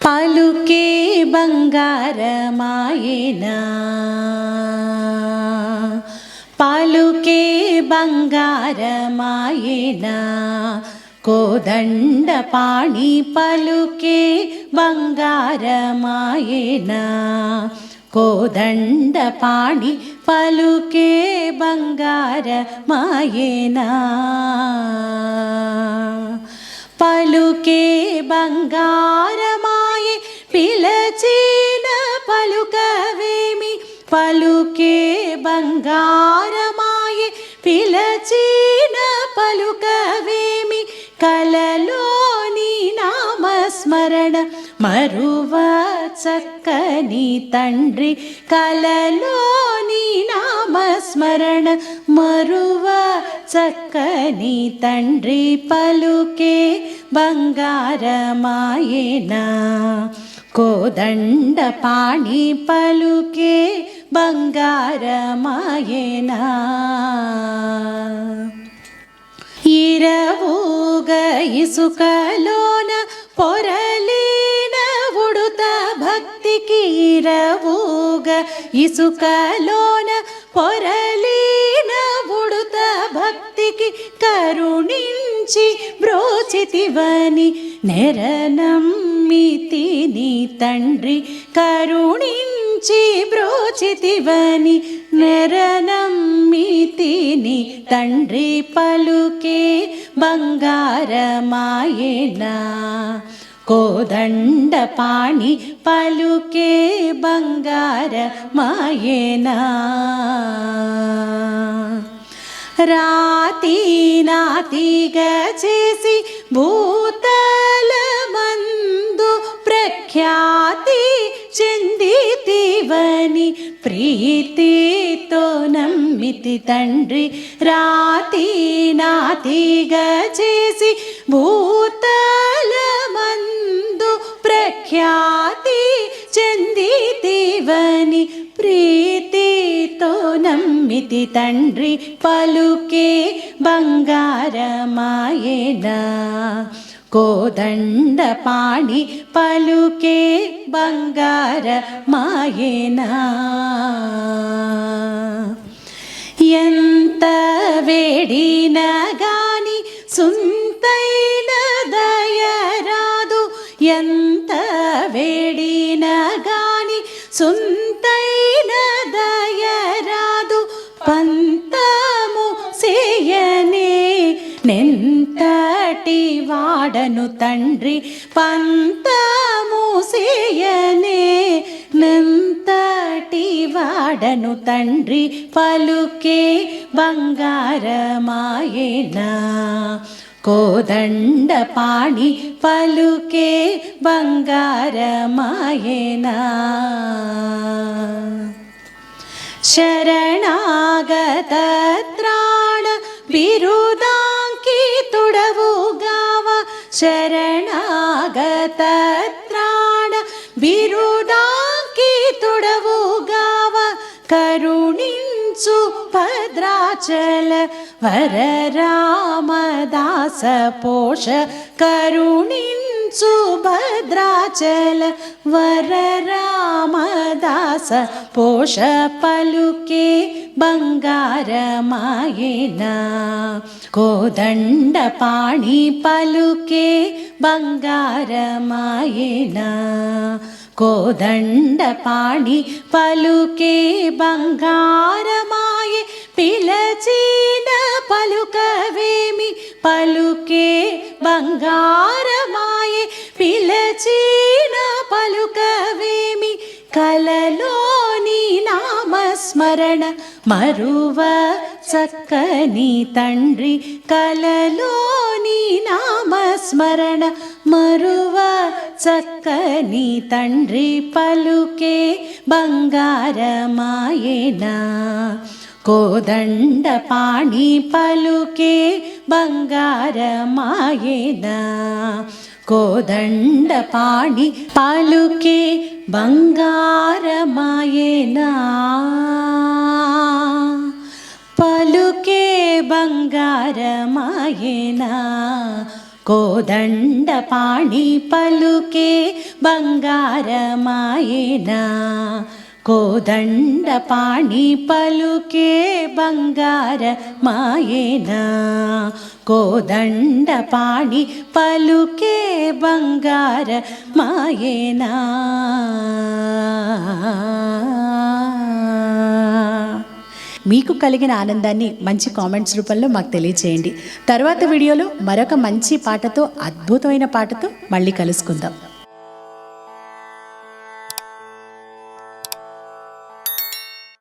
పలుకే బంగారమాయేనా పలుకే బంగారమాయేనా కోదండ పాణి పలుకే బంగారమాయేనా కోదండ పాణి పలుకే బంగారమాయేనా పలుకే బంగారమాయే బంగారమాయే పిలచిన పలుకవేమి కలలోని నామస్మరణ మరువ చక్కని తండ్రి కలలోని నామస్మరణ మరువ చక్కని తండ్రి పలుకే బంగారమాయేనా. కోదండ పాణి పలుకే బంగారమాయనా. ఇరవూగ ఇసుకలోన పొరలీన ఉడుత భక్తికి ఇరవూగ ఇసుకలోన పొరలీన ఉడుత భక్తికి కరుణించి బ్రోచితివని నెరనం మితిని తండ్రి కరుణించి బ్రోచితివని నెరనమ్మితిని తండ్రి పలుకే బంగారమాయేనా. కోదండ పాణి పలుకే బంగారమాయేనా. రాతి నాతిగా చేసి భూ ప్రీతితో నమ్మితి తండ్రి రాతి నాతిగా చేసి భూతల మందు ప్రఖ్యాతి చెందితివని ప్రీతితో నమ్మితి తండ్రి పలుకే బంగారమాయేనా. కోదండ పాణి పలుకే బంగారమాయేనా ఎంత వేడిన గాని సుంతైన దయరాదు ఎంత వేడిన గాని సుంతైన దయరాదు పంతము సేయనే నెంత నెంతటి వాడను తండ్రి పంతము సేయనే నెంతటి వాడను తండ్రి పలుకే బంగారమాయేనా కోదండ పాణి పలుకే బంగారమాయేనా శరణాగత త్రాణ బిరుదాంకితుడవుగావ ശരണാഗതത്രാണ ബിരുദാക്കി തുടവുകാവ കരുണിഞ്ചു ഭദ്രാചല വരരാമദാസ പോഷ കരുണിഞ്ചു ഭദ്രാചല വര వర పోష పలుకే బంగారమాయేనా. కోదండ పాణి పలుకే బంగారమాయేనా. కోదండ పాణి పలుకే బంగారమాయే. పిలచిన పలుకవేమి పలుకే బంగారమాయే. పిలచీ స్మరణ మరువ చక్కని తండ్రి కలలోని నామస్మరణ మరువ చక్కని తండ్రి పలుకే బంగారమాయేనా కోదండ పాణి పలుకే బంగారమాయేనా కోదండ పాణి పలుకే బంగారమాయేనా? పలుకే బంగారమాయేనా? కోదండ పాణి పలుకే బంగారమాయేనా? కోదండ పాణి పలుకే బంగార మాయేనా? కోదండ పాణి పలుకే బంగార మాయేనా? మీకు కలిగిన ఆనందాన్ని మంచి కామెంట్స్ రూపంలో మాకు తెలియచేయండి. తర్వాత వీడియోలో మరొక మంచి పాటతో అద్భుతమైన పాటతో మళ్ళీ కలుసుకుందాం.